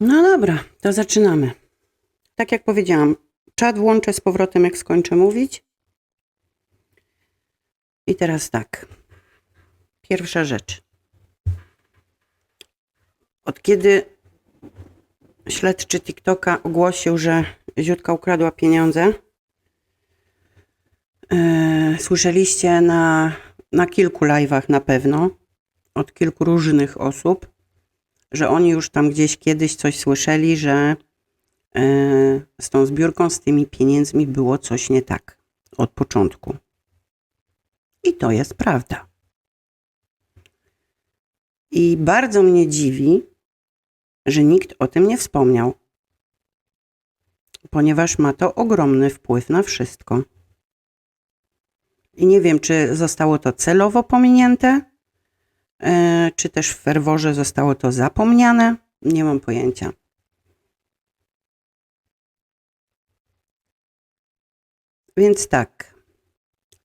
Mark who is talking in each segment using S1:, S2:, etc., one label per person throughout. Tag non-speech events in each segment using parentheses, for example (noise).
S1: No dobra, to zaczynamy. Tak jak powiedziałam, czat włączę z powrotem, jak skończę mówić. I teraz tak. Pierwsza rzecz. Od kiedy śledczy TikToka ogłosił, że Ziutka ukradła pieniądze, e, słyszeliście na, na kilku live'ach na pewno, od kilku różnych osób, że oni już tam gdzieś kiedyś coś słyszeli, że e, z tą zbiórką, z tymi pieniędzmi było coś nie tak od początku. I to jest prawda. I bardzo mnie dziwi, że nikt o tym nie wspomniał, ponieważ ma to ogromny wpływ na wszystko. I nie wiem, czy zostało to celowo pominięte, czy też w ferworze zostało to zapomniane. Nie mam pojęcia. Więc tak.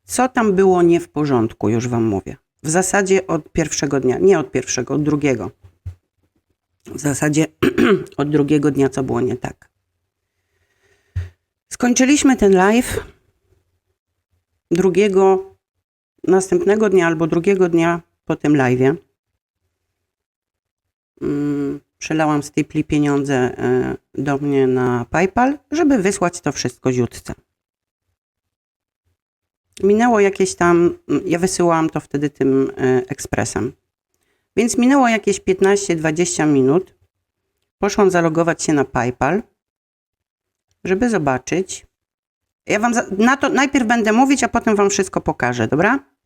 S1: Co tam było nie w porządku, już Wam mówię. W zasadzie od pierwszego dnia, nie od pierwszego, od drugiego. W zasadzie (clears throat) od drugiego dnia, co było nie tak. Skończyliśmy ten live drugiego, następnego dnia albo drugiego dnia po tym live'ie. Mm, przelałam z Tipli pieniądze e, do mnie na PayPal, żeby wysłać to wszystko ziutce. Minęło jakieś tam, ja wysyłałam to wtedy tym e, ekspresem. Więc minęło jakieś 15-20 minut. Poszłam zalogować się na PayPal, żeby zobaczyć. Ja wam za, na to najpierw będę mówić, a potem wam wszystko pokażę, dobra?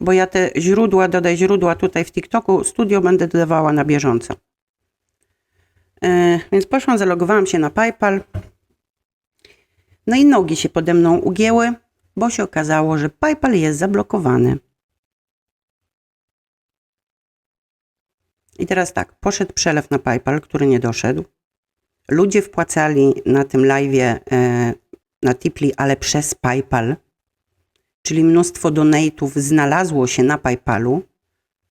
S1: Bo ja te źródła, dodaj źródła tutaj w TikToku, studio będę dodawała na bieżąco. E, więc poszłam, zalogowałam się na PayPal. No i nogi się pode mną ugięły, bo się okazało, że PayPal jest zablokowany. I teraz tak, poszedł przelew na PayPal, który nie doszedł. Ludzie wpłacali na tym live'ie e, na Tipli, ale przez PayPal, czyli mnóstwo donate'ów znalazło się na PayPalu,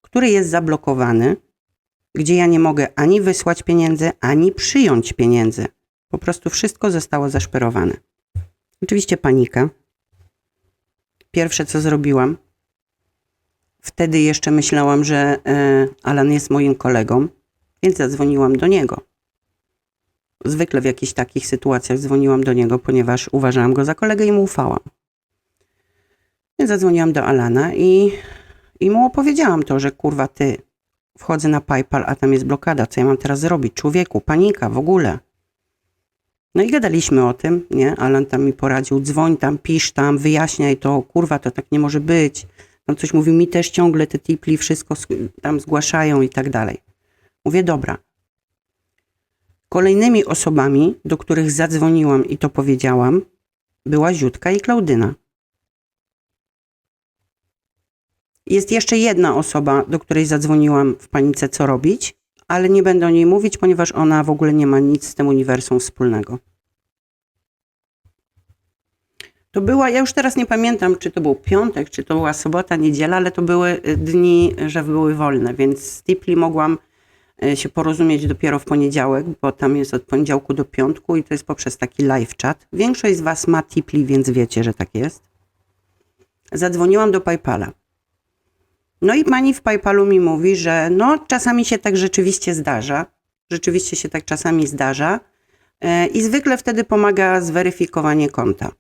S1: który jest zablokowany, gdzie ja nie mogę ani wysłać pieniędzy, ani przyjąć pieniędzy. Po prostu wszystko zostało zaszperowane. Oczywiście panika. Pierwsze co zrobiłam, Wtedy jeszcze myślałam, że e, Alan jest moim kolegą, więc zadzwoniłam do niego. Zwykle w jakichś takich sytuacjach dzwoniłam do niego, ponieważ uważałam go za kolegę i mu ufałam. Więc zadzwoniłam do Alana i, i mu opowiedziałam to, że kurwa ty, wchodzę na PayPal, a tam jest blokada, co ja mam teraz zrobić? Człowieku, panika w ogóle. No i gadaliśmy o tym, nie? Alan tam mi poradził, dzwoń tam, pisz tam, wyjaśniaj to, kurwa, to tak nie może być tam coś mówił, mi też ciągle te tipli wszystko tam zgłaszają i tak dalej. Mówię, dobra. Kolejnymi osobami, do których zadzwoniłam i to powiedziałam, była Ziutka i Klaudyna. Jest jeszcze jedna osoba, do której zadzwoniłam w panice, co robić, ale nie będę o niej mówić, ponieważ ona w ogóle nie ma nic z tym uniwersum wspólnego. To była, ja już teraz nie pamiętam, czy to był piątek, czy to była sobota, niedziela, ale to były y, dni, że były wolne, więc z Tipli mogłam y, się porozumieć dopiero w poniedziałek, bo tam jest od poniedziałku do piątku i to jest poprzez taki live chat. Większość z Was ma Tipli, więc wiecie, że tak jest. Zadzwoniłam do PayPala. No i pani w PayPalu mi mówi, że no czasami się tak rzeczywiście zdarza. Rzeczywiście się tak czasami zdarza. Y, I zwykle wtedy pomaga zweryfikowanie konta.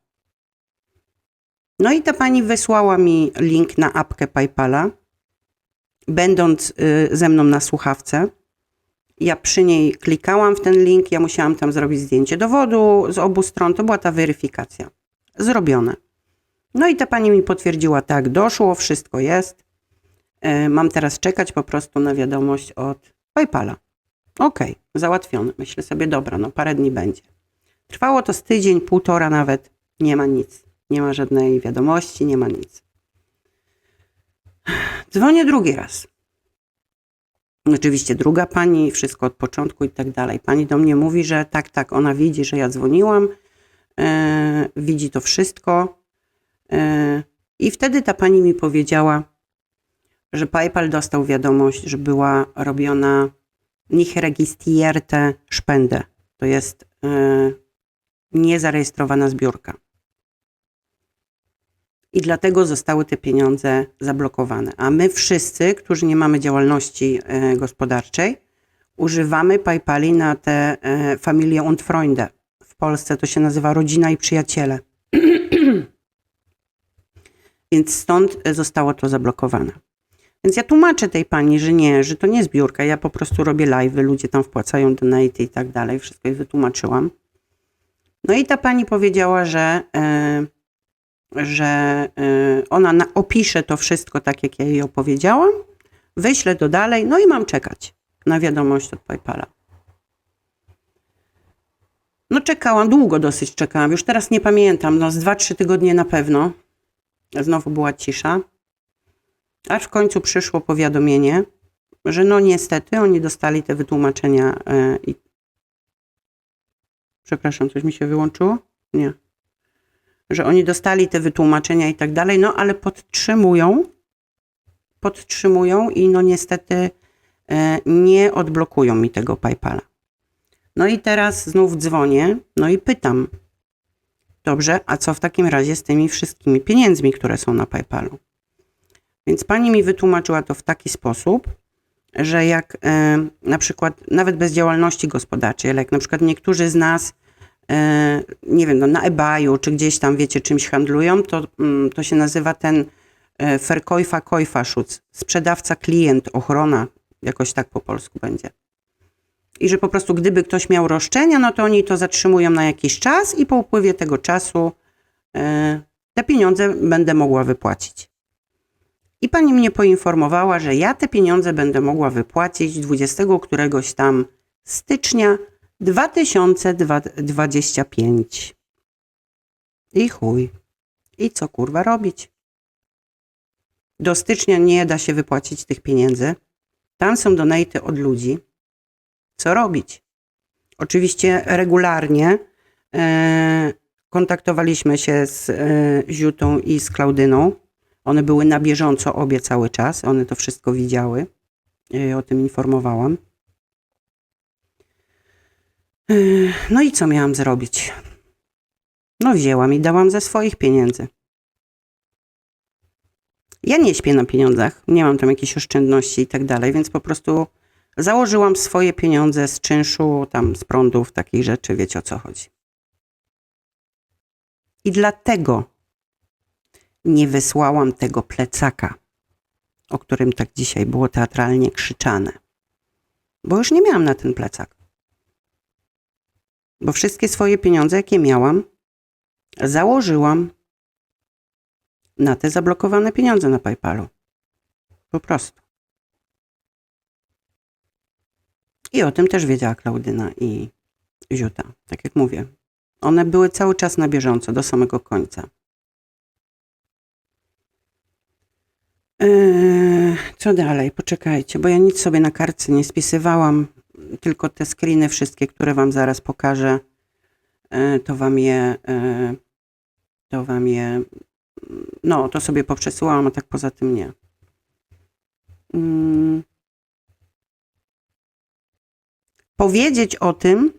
S1: No i ta pani wysłała mi link na apkę PayPala, będąc y, ze mną na słuchawce. Ja przy niej klikałam w ten link, ja musiałam tam zrobić zdjęcie dowodu z obu stron, to była ta weryfikacja. Zrobione. No i ta pani mi potwierdziła, tak, doszło, wszystko jest. Y, mam teraz czekać po prostu na wiadomość od PayPala. Okej, okay, załatwione. Myślę sobie, dobra, no parę dni będzie. Trwało to z tydzień, półtora nawet, nie ma nic. Nie ma żadnej wiadomości, nie ma nic. Dzwonię drugi raz. Oczywiście druga pani, wszystko od początku i tak dalej. Pani do mnie mówi, że tak, tak, ona widzi, że ja dzwoniłam, e, widzi to wszystko. E, I wtedy ta pani mi powiedziała, że PayPal dostał wiadomość, że była robiona nicht registrierte Spende. To jest e, niezarejestrowana zbiórka. I dlatego zostały te pieniądze zablokowane. A my wszyscy, którzy nie mamy działalności e, gospodarczej, używamy PayPali na te e, Familie und Freunde. W Polsce to się nazywa rodzina i przyjaciele. (clears throat) Więc stąd zostało to zablokowane. Więc ja tłumaczę tej pani, że nie, że to nie zbiórka. Ja po prostu robię live, ludzie tam wpłacają donate i tak dalej. Wszystko jej wytłumaczyłam. No i ta pani powiedziała, że, e, że e, ona na, opisze to wszystko tak, jak ja jej opowiedziałam, wyślę to dalej, no i mam czekać na wiadomość od PayPala. No czekałam, długo dosyć czekałam, już teraz nie pamiętam, no z 2-3 tygodnie na pewno. Znowu była cisza. Aż w końcu przyszło powiadomienie, że no niestety oni dostali te wytłumaczenia e, i... Przepraszam, coś mi się wyłączyło? Nie. Że oni dostali te wytłumaczenia i tak dalej, no ale podtrzymują, podtrzymują i no niestety e, nie odblokują mi tego PayPala. No i teraz znów dzwonię, no i pytam, dobrze, a co w takim razie z tymi wszystkimi pieniędzmi, które są na PayPalu? Więc pani mi wytłumaczyła to w taki sposób, że jak e, na przykład nawet bez działalności gospodarczej, ale jak na przykład niektórzy z nas, e, nie wiem, no, na eBayu czy gdzieś tam, wiecie, czymś handlują, to, mm, to się nazywa ten e, Verkäufer Käuferschutz, sprzedawca klient, ochrona, jakoś tak po polsku będzie. I że po prostu gdyby ktoś miał roszczenia, no to oni to zatrzymują na jakiś czas i po upływie tego czasu te pieniądze będę mogła wypłacić. I pani mnie poinformowała, że ja te pieniądze będę mogła wypłacić 20 któregoś tam stycznia 2025. I chuj. I co kurwa robić? Do stycznia nie da się wypłacić tych pieniędzy. Tam są donaty od ludzi. Co robić? Oczywiście regularnie e, kontaktowaliśmy się z e, Ziutą i z Klaudyną one były na bieżąco obie cały czas, one to wszystko widziały. Je o tym informowałam. Yy, No i co miałam zrobić? No wzięłam i dałam ze swoich pieniędzy. Ja nie śpię na pieniądzach, nie mam tam jakichś oszczędności i tak dalej, więc po prostu założyłam swoje pieniądze z czynszu, tam z prądów, takich rzeczy, wiecie o co chodzi. I dlatego nie wysłałam tego plecaka, o którym tak dzisiaj było teatralnie krzyczane. Bo już nie miałam na ten plecak. Bo wszystkie swoje pieniądze, jakie miałam, założyłam na te zablokowane pieniądze na PayPalu. Po prostu. I o tym też wiedziała Klaudyna i Ziuta. Tak jak mówię, one były cały czas na bieżąco, do samego końca. Eee, co dalej? Poczekajcie, bo ja nic sobie na kartce nie spisywałam, tylko te screeny wszystkie, które wam zaraz pokażę, e, to wam je, e, to wam je, no to sobie poprzesyłałam, a tak poza tym nie. Mm. Powiedzieć o tym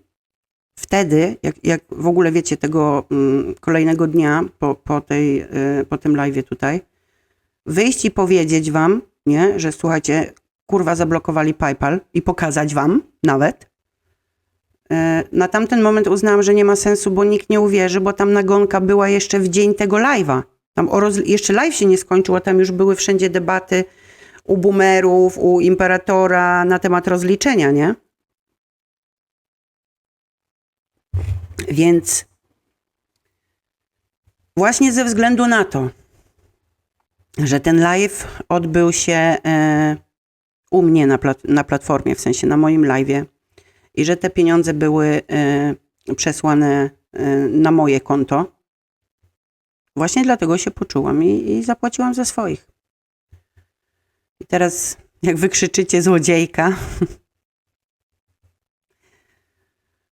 S1: wtedy, jak, jak w ogóle wiecie, tego mm, kolejnego dnia po, po, tej, e, po tym live tutaj, wyjść i powiedzieć wam, nie, że słuchajcie, kurwa zablokowali PayPal i pokazać wam nawet. E, Na tamten moment uznałam, że nie ma sensu, bo nikt nie uwierzy, bo tam nagonka była jeszcze w dzień tego live'a. Tam jeszcze live się nie skończył, a tam już były wszędzie debaty u boomerów, u imperatora na temat rozliczenia, nie? Więc właśnie ze względu na to, że ten live odbył się e, u mnie na, plat na platformie, w sensie na moim live'ie i że te pieniądze były e, przesłane e, na moje konto. Właśnie dlatego się poczułam i, i zapłaciłam ze swoich. I teraz, jak wykrzyczycie złodziejka, (laughs)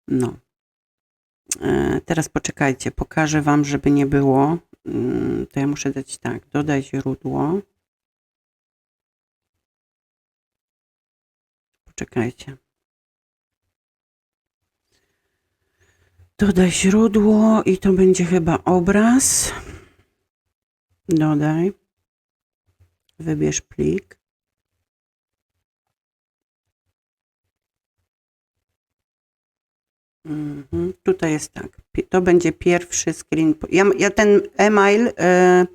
S1: no. Teraz poczekajcie, pokażę Wam, żeby nie było. Mm, to ja muszę dać tak, dodaj źródło. Poczekajcie. Dodaj źródło i to będzie chyba obraz. Dodaj. Wybierz plik. Mhm. Tutaj jest tak. To będzie pierwszy screen. Ja, ja ten e-mail e,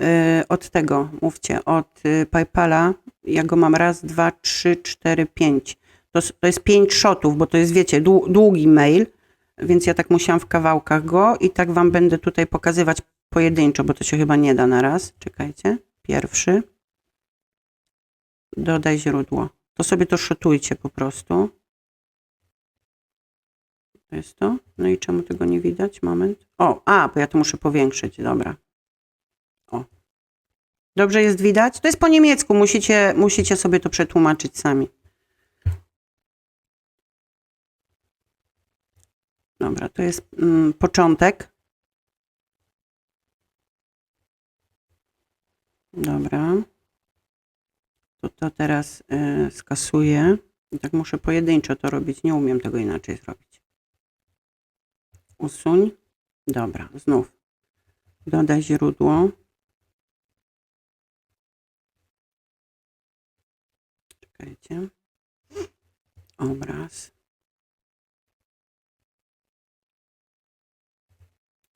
S1: e, od tego, mówcie, od e, PayPala. Ja go mam raz, dwa, trzy, cztery, pięć. To, to jest pięć shotów, bo to jest, wiecie, dłu- długi mail, więc ja tak musiałam w kawałkach go i tak wam będę tutaj pokazywać pojedynczo, bo to się chyba nie da na raz. Czekajcie. Pierwszy. Dodaj źródło. To sobie to szotujcie po prostu. To jest to. No i czemu tego nie widać? Moment. O, a, bo ja to muszę powiększyć. Dobra. O. Dobrze jest widać? To jest po niemiecku. Musicie, musicie sobie to przetłumaczyć sami. Dobra, to jest mm, początek. Dobra. To to teraz y, skasuję. I tak muszę pojedynczo to robić. Nie umiem tego inaczej zrobić. Usuń. Dobra, znów. Dodaj źródło. Czekajcie. Obraz.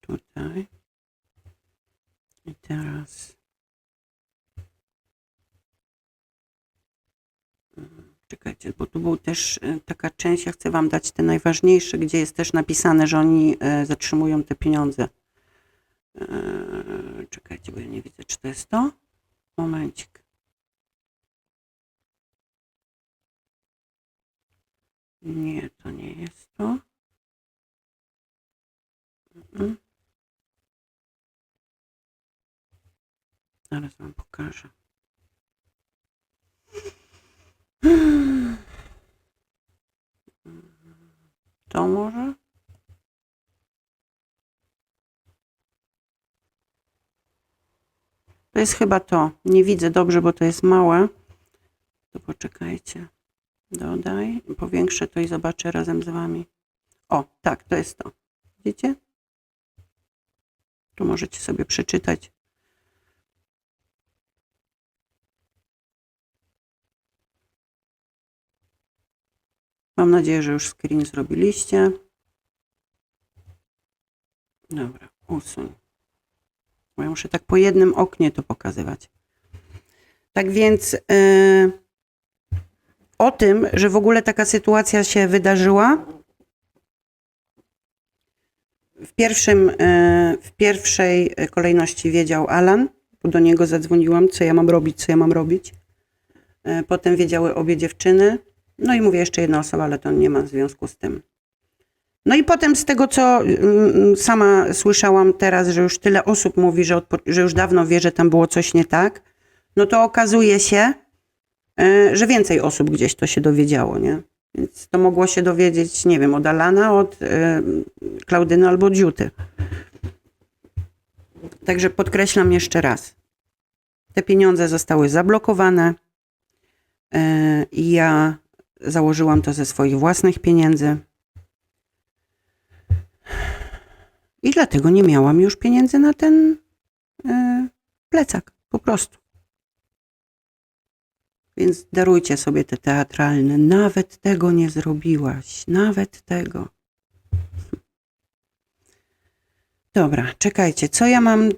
S1: Tutaj. I teraz. Czekajcie, bo tu był też e, taka część, ja chcę Wam dać te najważniejsze, gdzie jest też napisane, że oni e, zatrzymują te pieniądze. E, Czekajcie, bo ja nie widzę, czy to jest to? Momencik. Nie, to nie jest to. Zaraz Wam pokażę. To może? To jest chyba to. Nie widzę dobrze, bo to jest małe. To poczekajcie. Dodaj. Powiększę to i zobaczę razem z Wami. O, tak, to jest to. Widzicie? Tu możecie sobie przeczytać. Mam nadzieję, że już screen zrobiliście. Dobra, usuń. Bo ja muszę tak po jednym oknie to pokazywać. Tak więc yy, o tym, że w ogóle taka sytuacja się wydarzyła, w, pierwszym, yy, w pierwszej kolejności wiedział Alan, bo do niego zadzwoniłam, co ja mam robić, co ja mam robić. Yy, potem wiedziały obie dziewczyny. No i mówię jeszcze jedna osoba, ale to nie ma związku z tym. No i potem z tego, co mm, sama słyszałam teraz, że już tyle osób mówi, że, że już dawno wie, że tam było coś nie tak, no to okazuje się, e, że więcej osób gdzieś to się dowiedziało, nie? Więc to mogło się dowiedzieć, nie wiem, od Alana, od e, Klaudyny albo Dziuty. Także podkreślam jeszcze raz. Te pieniądze zostały zablokowane e, ja założyłam to ze swoich własnych pieniędzy. I dlatego nie miałam już pieniędzy na ten e, plecak, po prostu. Więc darujcie sobie te teatralne. Nawet tego nie zrobiłaś. Nawet tego. Dobra, czekajcie. Co ja mam e,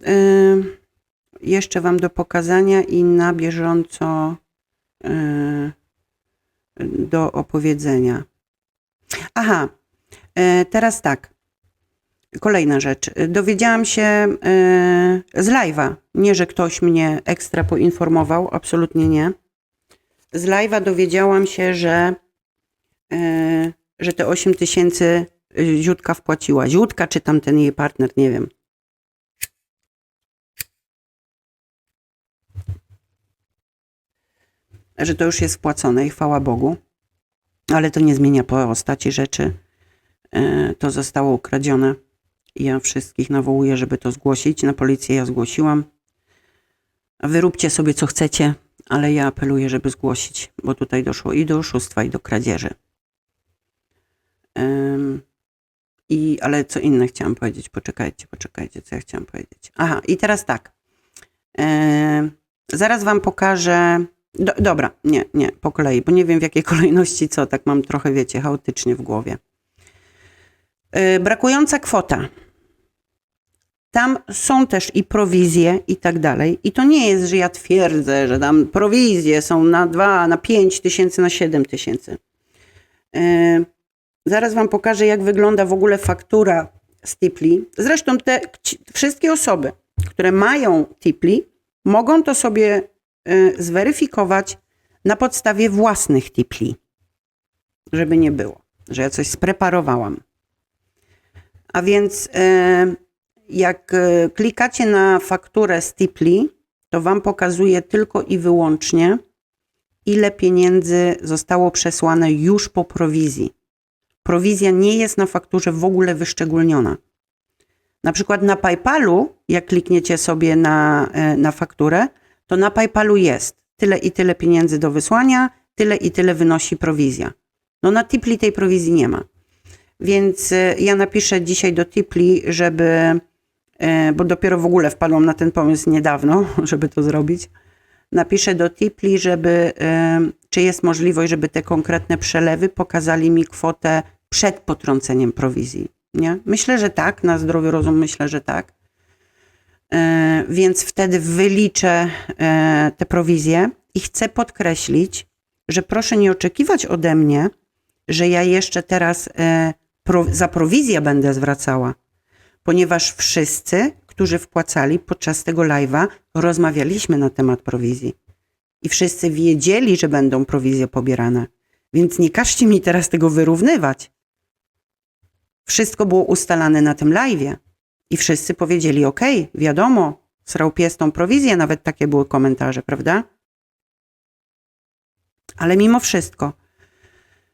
S1: jeszcze Wam do pokazania i na bieżąco e, do opowiedzenia? Aha, e, teraz tak. Kolejna rzecz. Dowiedziałam się e, z live'a. Nie, że ktoś mnie ekstra poinformował, absolutnie nie. Z live'a dowiedziałam się, że, e, że te 8 tysięcy Ziutka wpłaciła. Ziutka czy tam ten jej partner, nie wiem. Że to już jest wpłacone i chwała Bogu. Ale to nie zmienia postaci rzeczy. E, To zostało ukradzione. Ja wszystkich nawołuję, żeby to zgłosić. Na policję ja zgłosiłam. A wy róbcie sobie co chcecie, ale ja apeluję, żeby zgłosić, bo tutaj doszło i do oszustwa, i do kradzieży. Ym, I, ale co inne chciałam powiedzieć? Poczekajcie, poczekajcie, co ja chciałam powiedzieć. Aha, i teraz tak. E, zaraz wam pokażę. Do, dobra, nie, nie, po kolei, bo nie wiem w jakiej (laughs) kolejności co, tak mam trochę, wiecie, chaotycznie w głowie. E, brakująca kwota. Tam są też i prowizje i tak dalej. I to nie jest, że ja twierdzę, że tam prowizje są na 2, na 5 tysięcy, na 7 tysięcy. E, Zaraz Wam pokażę, jak wygląda w ogóle faktura z Tipli. Zresztą te ci- wszystkie osoby, które mają Tipli, mogą to sobie zweryfikować na podstawie własnych Tipli. Żeby nie było, że ja coś spreparowałam. A więc y, jak y, klikacie na fakturę z Tipli, to Wam pokazuje tylko i wyłącznie, ile pieniędzy zostało przesłane już po prowizji prowizja nie jest na fakturze w ogóle wyszczególniona. Na przykład na PayPalu, jak klikniecie sobie na, na fakturę, to na PayPalu jest tyle i tyle pieniędzy do wysłania, tyle i tyle wynosi prowizja. No na Tipli tej prowizji nie ma. Więc e, ja napiszę dzisiaj do Tipli, żeby, e, bo dopiero w ogóle wpadłam na ten pomysł niedawno, (laughs) żeby to zrobić. Napiszę do Tipli, żeby, e, czy jest możliwość, żeby te konkretne przelewy pokazali mi kwotę przed potrąceniem prowizji. Nie? Myślę, że tak, na zdrowy rozum myślę, że tak. E, Więc wtedy wyliczę e, te prowizje i chcę podkreślić, że proszę nie oczekiwać ode mnie, że ja jeszcze teraz e, za prowizję będę zwracała, ponieważ wszyscy, którzy wpłacali podczas tego live'a, rozmawialiśmy na temat prowizji. I wszyscy wiedzieli, że będą prowizje pobierane. Więc nie każcie mi teraz tego wyrównywać. Wszystko było ustalane na tym live'ie. I wszyscy powiedzieli, ok, wiadomo, srał pies tą prowizję, nawet takie były komentarze, prawda? Ale mimo wszystko,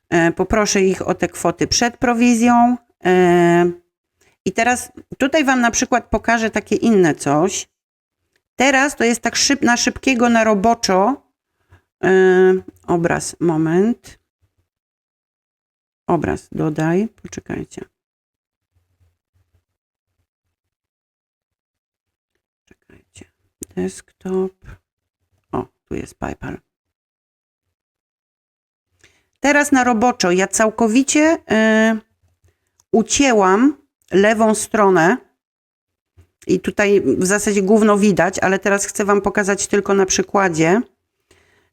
S1: e, poproszę ich o te kwoty przed prowizją. E, I teraz tutaj wam na przykład pokażę takie inne coś. Teraz to jest tak szyb, na szybkiego, na roboczo. E, obraz, moment. Obraz dodaj, poczekajcie. Desktop. O, tu jest PayPal. Teraz na roboczo ja całkowicie y, ucięłam lewą stronę. I tutaj w zasadzie gówno widać, ale teraz chcę Wam pokazać tylko na przykładzie.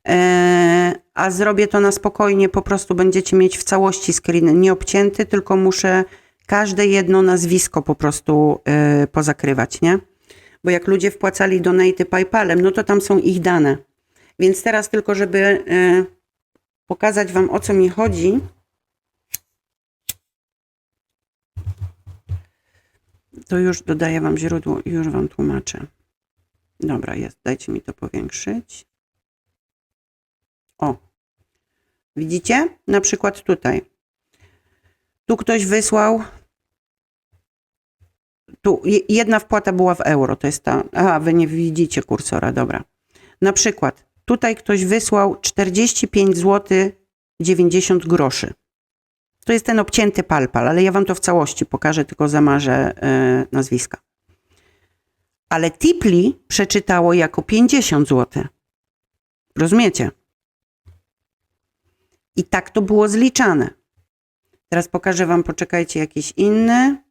S1: E, a zrobię to na spokojnie, po prostu będziecie mieć w całości screen nie obcięty, tylko muszę każde jedno nazwisko po prostu e, pozakrywać, nie? Bo jak ludzie wpłacali donaty PayPalem, no to tam są ich dane. Więc teraz tylko, żeby e, pokazać Wam o co mi chodzi. To już dodaję Wam źródło i już Wam tłumaczę. Dobra, jest. Dajcie mi to powiększyć. O. Widzicie? Na przykład tutaj. Tu ktoś wysłał. Tu je- jedna wpłata była w euro, to jest ta. Aha, wy nie widzicie kursora, dobra. Na przykład tutaj ktoś wysłał 45 zł 90 groszy. To jest ten obcięty palpal, ale ja wam to w całości pokażę, tylko zamarzę e, nazwiska. Ale Tipli przeczytało jako 50 zł. Rozumiecie? I tak to było zliczane. Teraz pokażę wam, poczekajcie, jakiś inny.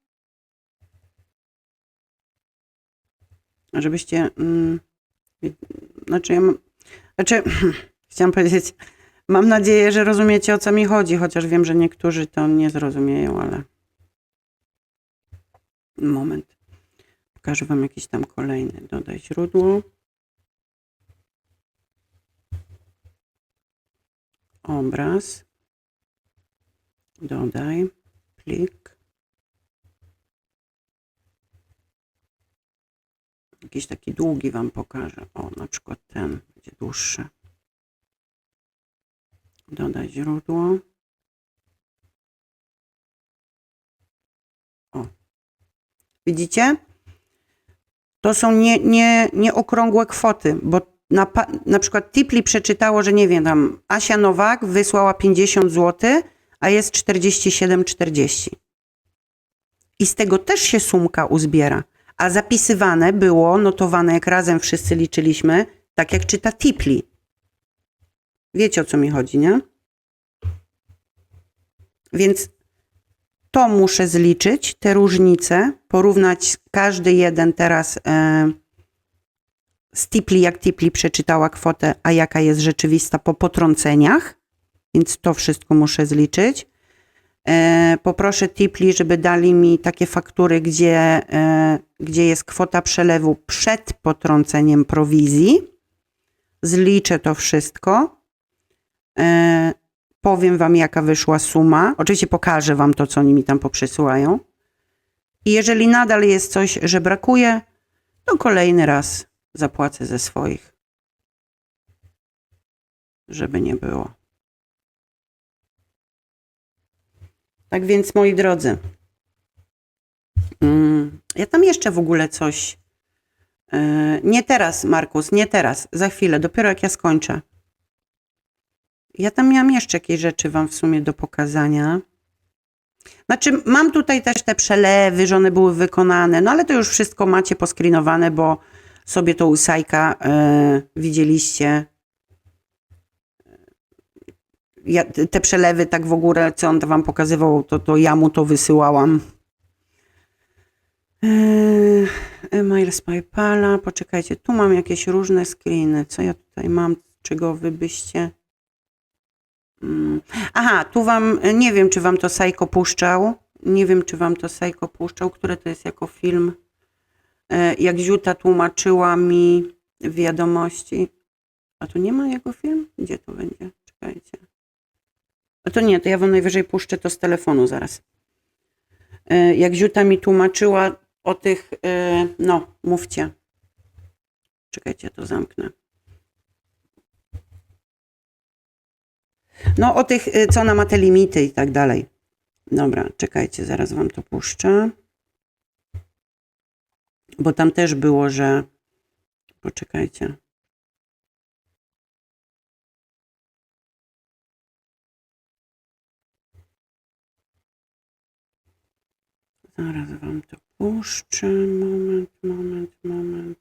S1: Żebyście. Mm, znaczy, ja mam, znaczy, (clears throat) chciałam powiedzieć, mam nadzieję, że rozumiecie o co mi chodzi, chociaż wiem, że niektórzy to nie zrozumieją, ale. Moment. Pokażę wam jakiś tam kolejny. Dodaj źródło. Obraz. Dodaj. Plik. Jakiś taki długi wam pokażę. O, na przykład ten będzie dłuższy. Dodaj źródło. O. Widzicie? To są nie, nie, nieokrągłe kwoty, bo na, na przykład Tipli przeczytało, że nie wiem, tam Asia Nowak wysłała 50 zł, a jest 47,40. I z tego też się sumka uzbiera. A zapisywane było, notowane jak razem wszyscy liczyliśmy, tak jak czyta Tipli. Wiecie o co mi chodzi, nie? Więc to muszę zliczyć, te różnice, porównać każdy jeden teraz e, z Tipli, jak Tipli przeczytała kwotę, a jaka jest rzeczywista po potrąceniach. Więc to wszystko muszę zliczyć. E, poproszę Tipli, żeby dali mi takie faktury, gdzie, e, gdzie jest kwota przelewu przed potrąceniem prowizji. Zliczę to wszystko. E, powiem wam, jaka wyszła suma. Oczywiście pokażę wam to, co oni mi tam poprzysyłają. I jeżeli nadal jest coś, że brakuje, to kolejny raz zapłacę ze swoich. Żeby nie było. Tak więc, moi drodzy, mm, ja tam jeszcze w ogóle coś. e, Nie teraz, Markus, nie teraz, za chwilę, dopiero jak ja skończę. Ja tam miałam jeszcze jakieś rzeczy Wam w sumie do pokazania. Znaczy, mam tutaj też te przelewy, że one były wykonane, no ale to już wszystko macie poskrinowane, bo sobie to u Sajka e, widzieliście. Ja, te przelewy, tak w ogóle, co on Wam pokazywał, to, to ja mu to wysyłałam. Eee, e-mail z PayPala. Poczekajcie, tu mam jakieś różne screeny. Co ja tutaj mam, czego wy byście. Mm. Aha, tu wam, nie wiem, czy wam to Sajko puszczał. Nie wiem, czy wam to Sajko puszczał, które to jest jako film. E, Jak Ziuta tłumaczyła mi wiadomości. A tu nie ma jego film? Gdzie to będzie? Czekajcie. A to nie, to ja wam najwyżej puszczę to z telefonu zaraz. E, Jak Ziuta mi tłumaczyła o tych, e, no, mówcie. Czekajcie, to zamknę. No, o tych, y, co ona ma te limity i tak dalej. Dobra, czekajcie, zaraz wam to puszczę. Bo tam też było, że. Poczekajcie. Zaraz wam to puszczę. Moment, moment, moment.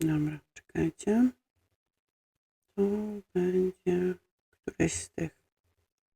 S1: Dobra, czekajcie. To będzie któreś z tych.